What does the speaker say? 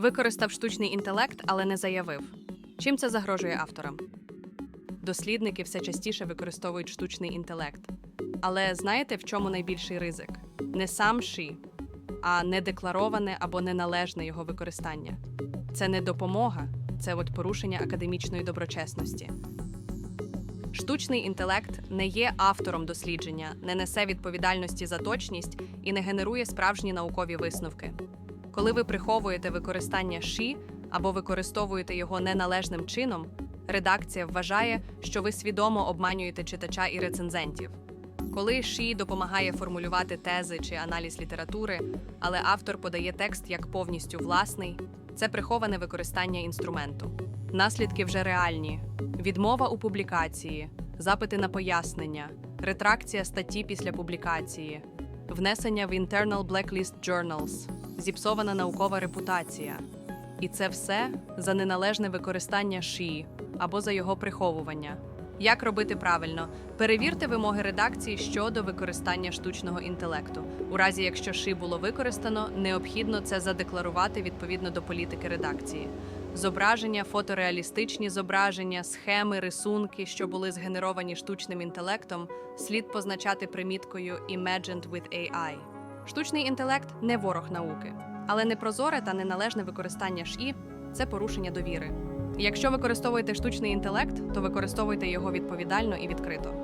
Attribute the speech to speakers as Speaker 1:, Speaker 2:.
Speaker 1: Використав штучний інтелект, але не заявив. Чим це загрожує авторам? Дослідники все частіше використовують штучний інтелект. Але знаєте, в чому найбільший ризик? Не сам ші, а недеклароване або неналежне його використання. Це не допомога, це от порушення академічної доброчесності. Штучний інтелект не є автором дослідження, не несе відповідальності за точність і не генерує справжні наукові висновки. Коли ви приховуєте використання ші або використовуєте його неналежним чином, редакція вважає, що ви свідомо обманюєте читача і рецензентів. Коли ші допомагає формулювати тези чи аналіз літератури, але автор подає текст як повністю власний, це приховане використання інструменту. Наслідки вже реальні: відмова у публікації, запити на пояснення, ретракція статті після публікації, внесення в Internal Blacklist Journals, зіпсована наукова репутація. І це все за неналежне використання ші або за його приховування. Як робити правильно? Перевірте вимоги редакції щодо використання штучного інтелекту. У разі, якщо ши було використано, необхідно це задекларувати відповідно до політики редакції. Зображення, фотореалістичні зображення, схеми, рисунки, що були згенеровані штучним інтелектом, слід позначати приміткою Imagined with AI. Штучний інтелект не ворог науки, але непрозоре та неналежне використання ШІ це порушення довіри. Якщо використовуєте штучний інтелект, то використовуйте його відповідально і відкрито.